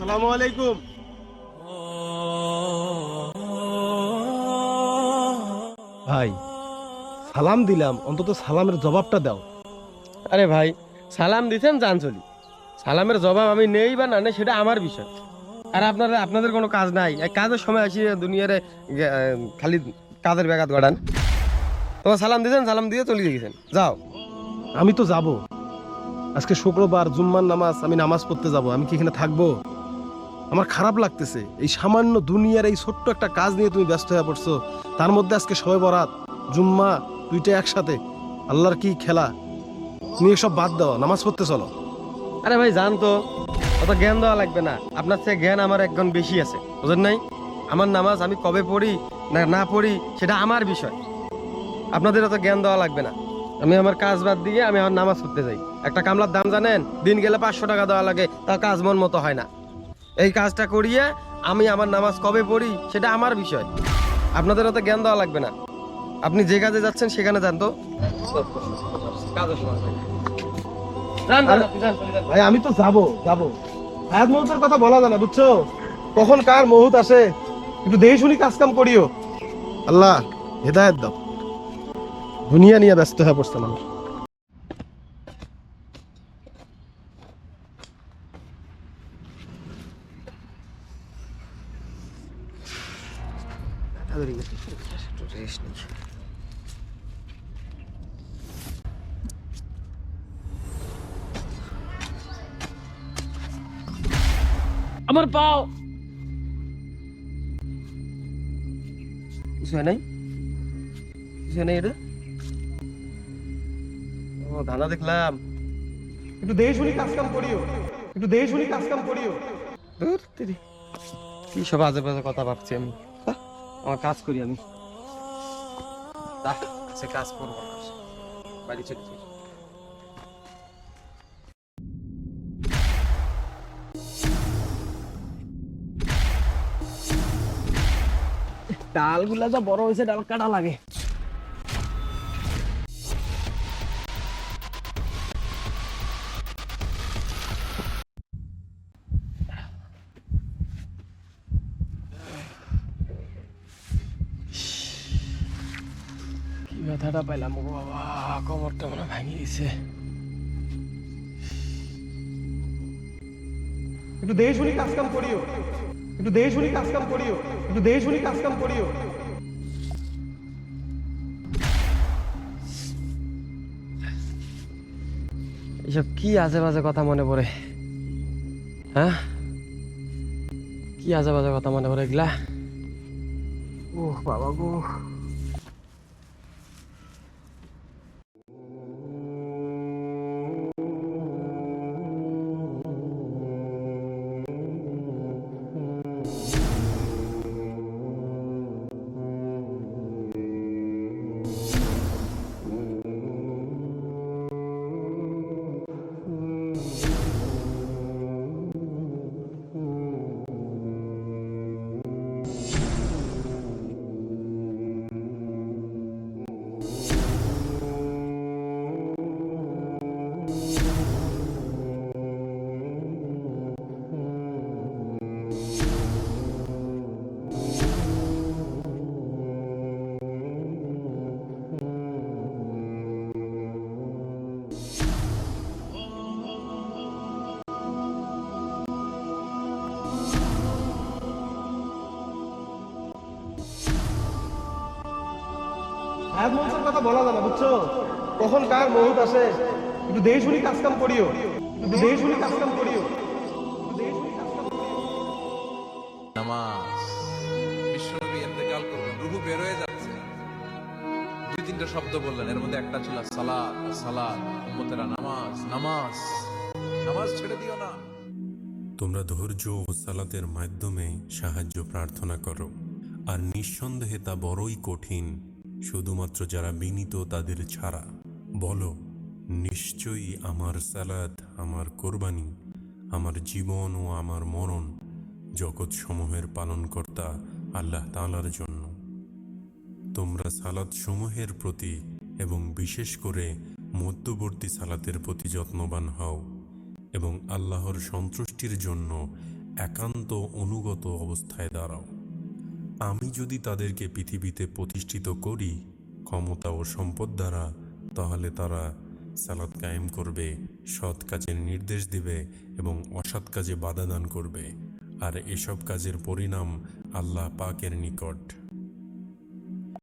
আসসালামু আলাইকুম। ভাই সালাম দিলাম অন্তত সালামের জবাবটা দাও। আরে ভাই সালাম দিছেন যান চলি। সালামের জবাব আমি নেই বা না নেই সেটা আমার বিষয়। আর আপনার আপনাদের কোনো কাজ নাই। এই কাজের সময় আসি দুনিয়ারে আহ, খালি কাজের ব্যাঘাত ঘটান। তোমার সালাম দিয়েছেন সালাম দিয়ে চলে গেছেন। যাও। আমি তো যাব। আজকে শুক্রবার জুম্মার নামাজ আমি নামাজ পড়তে যাব। আমি কি এখানে থাকব? আমার খারাপ লাগতেছে। এই সামান্য দুনিয়ার এই ছোট্ট একটা কাজ নিয়ে তুমি ব্যস্ত হয়ে পড়ছো, তার মধ্যে আজকে সবাই বরাত, জুম্মা, দুইটা একসাথে, আল্লাহর কি খেলা? তুমি এসব বাদ দাও, নামাজ পড়তে চলো। আরে ভাই, জান তো, অত জ্ঞান দেওয়া লাগবে না। আপনার চেয়ে জ্ঞান আমার একজন বেশি আছে, বুঝেন নাই? আমার নামাজ আমি কবে পড়ি, না না পড়ি, সেটা আমার বিষয়। আপনাদের অত জ্ঞান দেওয়া লাগবে না। আমি আমার কাজ বাদ দিয়ে আমি আমার নামাজ পড়তে যাই। একটা কামলার দাম জানেন, দিন গেলে পাঁচশো টাকা দেওয়া লাগে তার কাজ মন মতো হয় না। এই কাজটা করিয়ে আমি আমার নামাজ কবে পড়ি সেটা আমার বিষয়। আপনাদের অত জ্ঞান দেওয়া লাগবে না। আপনি যে কাজে যাচ্ছেন সেখানে যান তো। ভাই আমি তো যাব যাব। হায়াত মহুতের কথা বলা যায় না বুঝছ? কখন কার মহুত আসে? একটু দেহে শুনি কাজ কাম করিও। আল্লাহ হেদায়েত দাও। দুনিয়া নিয়ে ব্যস্ত হয়ে পড়ছে মানুষ। আমার পাও। কিছু হয় নাই? কিছু হয় নাই এটা? ও ধানা দেখলাম। একটু দেহে শুনি কাজ কাম করিও। একটু দেহে শুনি কাজ কাম করিও। ধুর, তেরি। কি সব আজে বাজে কথা ভাবছি আমি? আমার কাজ করি আমি। সে কাজ করব না। বাড়ি চলে যাই। ডালগুলা যা বড় হয়েছে ডাল কাটা লাগে। ব্যথাটা পাইলাম। গো বাবা কোমরটা মনে ভাঙি গেছে একটু দেহে শুনি কাজ কাম করিও। একটু দেহে শুনি কাজ কাম করিও। একটু দেহে শুনি কাজ কাম করিও। এসব কি আজে বাজে কথা মনে পড়ে? হ্যাঁ? কি আজে বাজে কথা মনে পড়ে এগুলা? ও বাবা গো। কথা বলা না বুঝছ? কখন কার আসে? একটু শুনি কাজ কাম করিও। একটু শুনি কাজ কাম করিও। নামাজ বিশ্বনবী করবেন রুহু বের হয়ে যাচ্ছে। দুই তিনটা শব্দ বললেন এর মধ্যে একটা ছিল সালাত সালাত উম্মতেরা নামাজ নামাজ। নামাজ ছেড়ে দিও না। তোমরা ধৈর্য ও সালাতের মাধ্যমে সাহায্য প্রার্থনা করো আর নিঃসন্দেহে তা বড়ই কঠিন শুধুমাত্র যারা বিনীত তাদের ছাড়া। বলো, নিশ্চয়ই আমার সালাত, আমার কোরবানি, আমার জীবন ও আমার মরণ জগৎ সমূহের পালনকর্তা আল্লাহ তালার জন্য। তোমরা সালাত সমূহের প্রতি এবং বিশেষ করে মধ্যবর্তী সালাতের প্রতি যত্নবান হও এবং আল্লাহর সন্তুষ্টির জন্য একান্ত অনুগত অবস্থায় দাঁড়াও। আমি যদি তাদেরকে পৃথিবীতে প্রতিষ্ঠিত করি, ক্ষমতা ও সম্পদ দ্বারা, তাহলে তারা সালাদ কায়েম করবে, সৎ কাজের নির্দেশ দিবে এবং অসৎ কাজে বাধা দান করবে। আর এসব কাজের পরিণাম আল্লাহ পাকের নিকট।